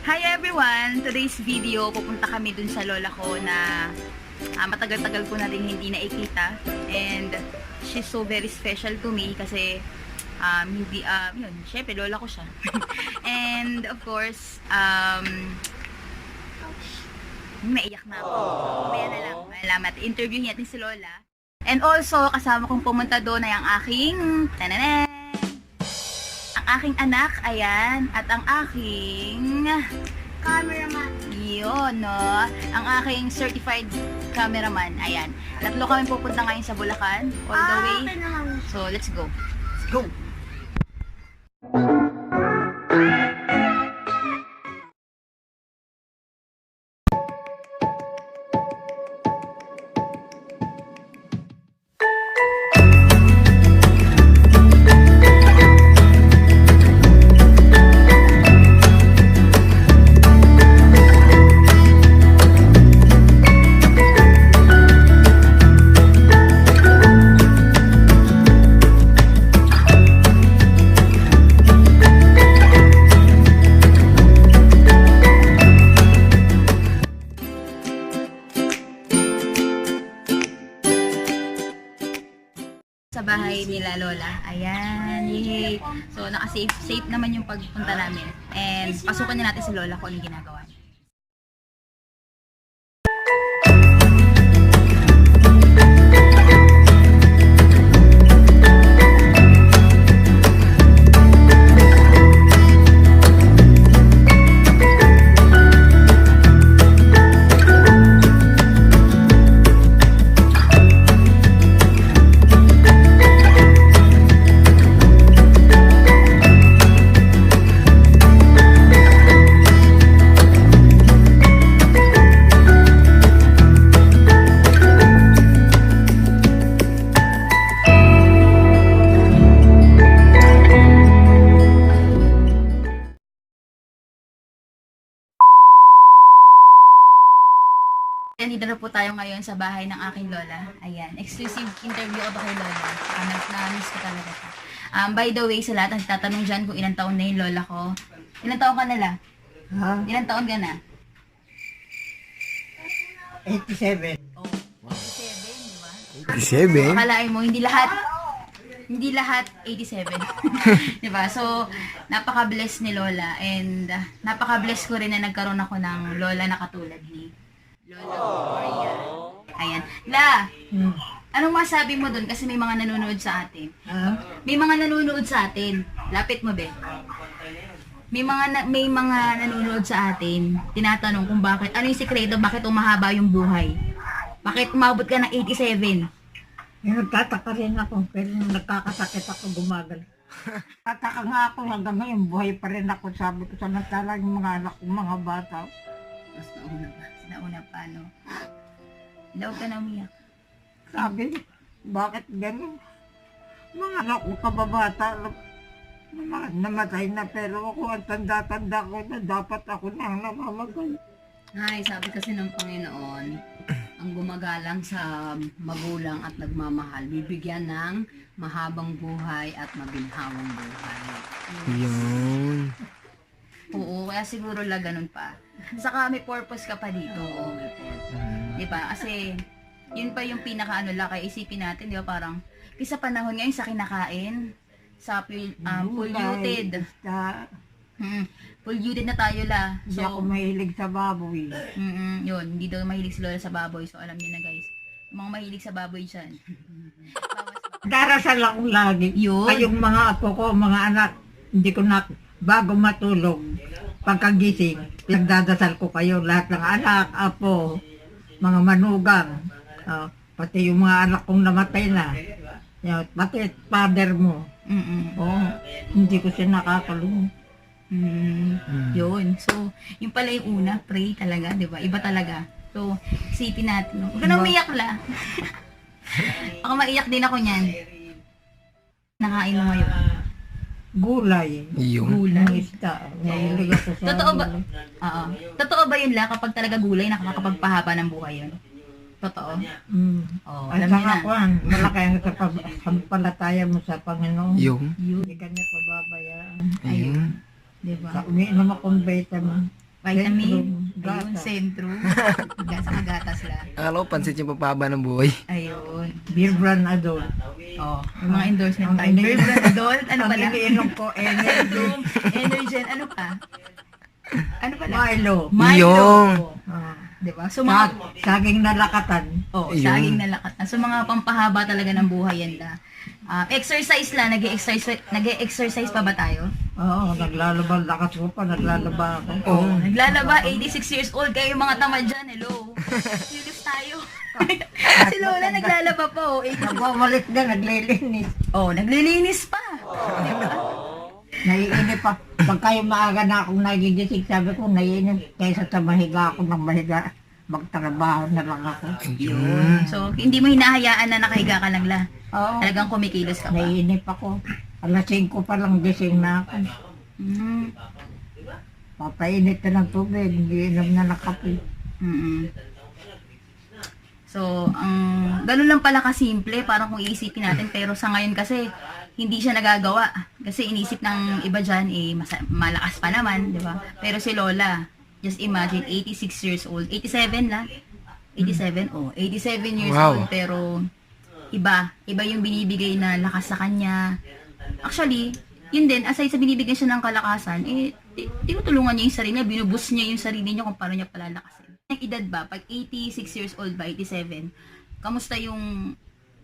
Hi everyone! Today's video, pupunta kami dun sa lola ko na ah, matagal-tagal ko na rin hindi nakikita. And she's so very special to me kasi um, hindi, ah, yun, syempre lola ko siya. And of course, um, naiyak na ako. Mamaya na lang, malamat. Interview natin si lola. And also, kasama kong pumunta doon ay ang aking, tananan, aking anak, ayan, at ang aking cameraman. Yun, no? Ang aking certified cameraman, ayan. Tatlo kami pupunta ngayon sa Bulacan, all the way. So, let's go. Let's go. Sa bahay nila Lola. Ayan. Yay. So, naka-safe safe naman yung pagpunta namin. And pasukan na natin si Lola kung anong ginagawa niya. Tayo ngayon sa bahay ng aking lola. Ayan, exclusive interview ko to kay lola. Uh, Na-miss ko talaga siya. Um, by the way, sa lahat ng tatanong dyan kung ilang taon na yung lola ko. Ilang taon ka nila? Ha? Ilang taon ka na? 87. Oh, 87, di ba? 87? Akalain mo, hindi lahat hindi lahat 87. 'Di ba? So, napaka-bless ni Lola and uh, napaka-bless ko rin na nagkaroon ako ng lola na katulad ni Lola Gloria. Ayan. La, Hmm. anong masabi mo doon kasi may mga nanonood sa atin? Ha? May mga nanonood sa atin. Lapit mo, be. May mga na, may mga nanonood sa atin. Tinatanong kung bakit ano yung sikreto bakit umahaba yung buhay? Bakit umabot ka ng 87? Yung nagtataka rin ako, pero nung nagkakasakit ako gumagal. Tataka nga ako hanggang ngayon, buhay pa rin ako. Sabi ko, samantala yung mga anak ko, mga bata. Mas nauna pa. Nauna pa, no? Daw ka na umiyak. Sabi, bakit ganun? Mga anak ko, kababata, nama- namatay na, pero ako ang tanda-tanda ko na dapat ako na ang namamatay. Ay, sabi kasi ng Panginoon, ang gumagalang sa magulang at nagmamahal, bibigyan ng mahabang buhay at maginhawang buhay. Yun. Oo, kaya siguro la ganun pa. Saka may purpose ka pa dito. Oo, may purpose. Di ba? Kasi, yun pa yung pinaka ano la, kaya isipin natin, di ba? Parang, kasi sa panahon ngayon sa kinakain, sa pul- um, polluted. Hmm, polluted na tayo la. Hindi ako So, mahilig sa baboy. mm yun, hindi daw mahilig si Lola sa baboy. So, alam niyo na guys, yung mga mahilig sa baboy dyan. Darasal ako lagi. Yun. Ay, yung mga apo ko, mga anak, hindi ko na, bago matulog, pagkagising, pinagdadasal ko kayo, lahat ng anak, apo, mga manugang, ah, pati yung mga anak kong namatay na, yun, pati father mo, Mm-mm. oh, hindi ko siya nakakalimutan. Mm, Mm. Yun. So, yung pala yung una, pray talaga, di ba? Iba talaga. So, isipin natin. no? Huwag ka na umiyak la. ako maiyak din ako niyan. Nakain mo ngayon. Gulay, Yun. ng Gulay. isda, mahilig ako sa Totoo ba? gulay. Oo. Totoo ba yun la kapag talaga gulay nakakapagpahaba ng buhay yun? Totoo? Mm. Oo, At alam niyo saka na. kwan, malaki ang sa sampalataya mo sa Panginoon. Yung. Yun. Hindi ka niya pababayaan. Ayun. Di ba? Sa umiinom akong vitamin. Vitamin. Sentro. Ayun, Gata. sentro. Gas sa gatas lang. Akala ko pansit yung papahaba ng buhay. Ayun. Beer brand adult. Oh, yung mga endorsement Ang tayo. Beer brand adult. Ano Ang pala? iniinom ko, energy. Energen. Ano pa? Ano pala? Milo. Milo. Yung. Ah. Diba? So mga, Sag- saging na lakatan. oh, Ayun. saging na lakat. So mga pampahaba talaga ng buhay yan da. Ah, exercise lang, nag-exercise nag-exercise pa ba tayo? Oo, naglalaba. Lakas ko pa, naglalaba ako. Oo. Naglalaba, 86 years old, kayo mga tamad dyan, hello. Serious tayo. si Lola naglalaba pa, oh. 86. Nagwawalik na, naglilinis. Oh, naglilinis pa. Naiinip pa. Pag kayo maaga na akong nagigising, sabi ko, naiinip. Kaysa sa mahiga ako ng mahiga, magtrabaho na lang ako. Ayun. So, hindi mo hinahayaan na nakahiga ka lang la. Oo, Talagang kumikilos ka pa. naiinip ako. Alas 5 pa lang gising na ako. Mm. Papainit na ng tubig, hindi inom na ng kape. mm So, ang ganun lang pala kasimple, parang kung iisipin natin, pero sa ngayon kasi, hindi siya nagagawa. Kasi inisip ng iba dyan, eh, masa- malakas pa naman, di ba? Pero si Lola, just imagine, 86 years old, 87 lang. 87, oh, 87 years Wow. old, pero iba, iba yung binibigay na lakas sa kanya. Actually, yun din, aside sa binibigyan siya ng kalakasan, eh, ti- tinutulungan niya yung sarili niya, binubus niya yung sarili niya kung paano niya palalakasin. Yung edad ba, pag 86 years old ba, 87, kamusta yung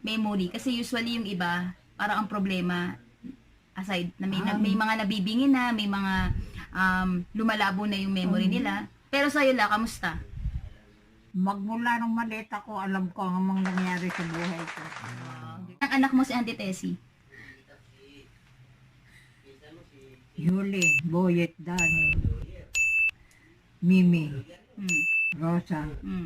memory? Kasi usually yung iba, parang ang problema, aside, na may, na- may mga nabibingin na, may mga um, lumalabo na yung memory nila. Pero sa'yo la, kamusta? Magmula nung maliit ako, alam ko ang mga nangyari sa buhay ko. Ang anak mo si Auntie Tessie. Yuli, Boyet, Dani, Mimi, Hmm. Rosa, Hmm.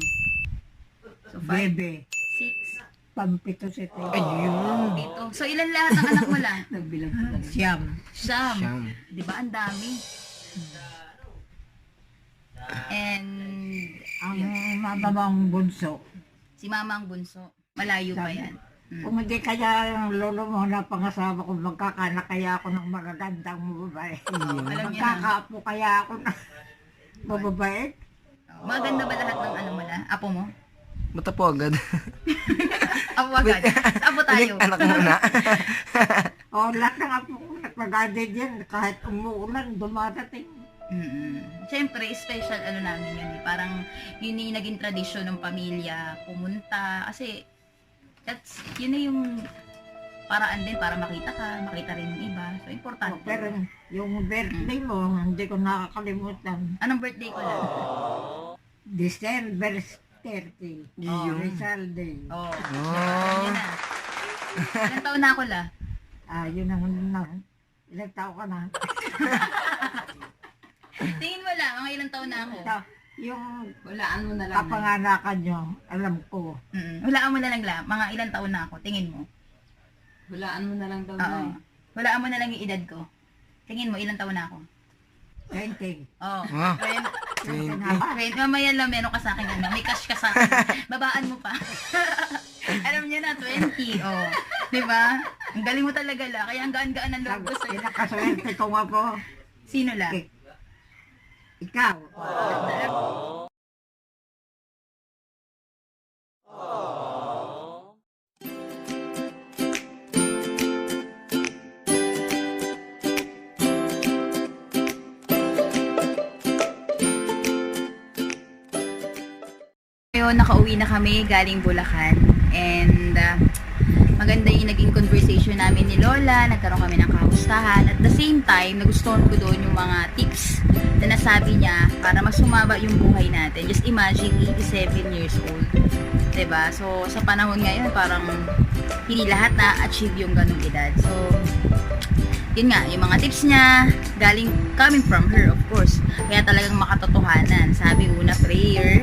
So, five, Bebe, six, Pampito si Ayun. dito. So, ilan lahat ng anak mo la? Nagbilang ko lang. Siyam. Siyam. Siyam. Di ba? Ang dami. And Ang mababang bunso. si mama ang bunso. Malayo pa yan. Mm. Kung hindi kaya yung lolo mo na pangasawa ko, magkakanak kaya ako ng magagandang babae. Alam niya na. Magkakaapo kaya ako ng bababae. Maganda ba lahat ng ano mo la? Apo mo? Mata po agad. Apo agad. Sa Apo tayo. Anak mo na. O, lahat ng apo ko nagpagade dyan. Kahit umuulan, dumadating. mm Siyempre, special ano namin yun. eh. Parang yun yung naging tradisyon ng pamilya. Pumunta. Kasi, that's, yun na yung paraan din para makita ka, makita rin yung iba. So, importante. pero yung birthday mo, hindi ko nakakalimutan. Anong birthday ko lang? December 30. Yun. Rizal Day. Oh. Oh. Yun na. Ilang taon na ako la? Ah, yun ang na. Ilang tao ka na? Tingin mo lang, mga ilang taon na ako. Ito, yung Walaan mo na lang. na. kapanganakan nyo, alam ko. Mm. Hulaan mo na lang la, mga ilang taon na ako, tingin mo. Walaan mo na lang daw Oo. na. Hulaan mo na lang yung edad ko. Tingin mo, ilang taon na ako. 20. Oh. Ah. Wait, Twenty. wait, mamaya lang meron ka sa akin. Ano, may cash ka sa akin. Babaan mo pa. Alam niyo na, 20. Oh. Di ba? Ang galing mo talaga la. Kaya ang gaan-gaan ng loob ko sa'yo. Pinakaswerte ko nga po. Sino la? Ik- Ikaw. Ngayon, nakauwi na kami galing Bulacan. And uh, maganda yung naging conversation namin ni Lola. Nagkaroon kami ng kamustahan. At the same time, nagustuhan ko doon yung mga tips na nasabi niya para mas sumaba yung buhay natin. Just imagine, 87 years old. ba So, sa panahon ngayon, parang hindi lahat na-achieve yung ganung edad. So, yun nga, yung mga tips niya, galing, coming from her, of course. Kaya talagang makatotohanan. Sabi una, prayer,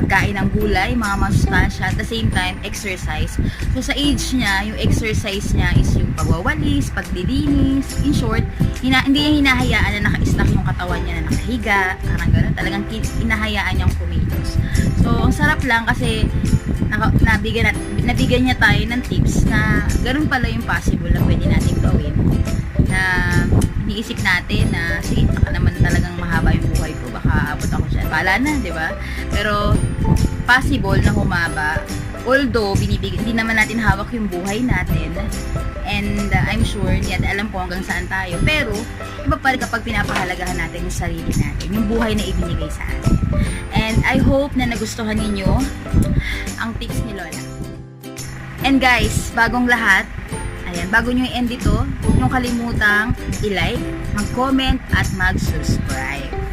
pagkain ng gulay, mga masustansya, at the same time, exercise. So, sa age niya, yung exercise niya is yung pagwawalis, paglilinis, in short, hina, hindi niya hinahayaan na naka-stack yung katawan niya na nakahiga, parang gano'n, talagang hinahayaan niyang kumilos. So, ang sarap lang kasi naka, nabigyan, nabigyan niya tayo ng tips na gano'n pala yung possible na pwede natin gawin na iniisip natin na sige, baka naman talagang mahaba bahala na, di ba? Pero, possible na humaba. Although, binibig, hindi naman natin hawak yung buhay natin. And uh, I'm sure, hindi alam po hanggang saan tayo. Pero, iba pa rin kapag pinapahalagahan natin yung sarili natin, yung buhay na ibinigay sa atin. And I hope na nagustuhan ninyo ang tips ni Lola. And guys, bagong lahat, ayan, bago nyo i-end ito, huwag nyo kalimutang i-like, mag-comment, at mag-subscribe.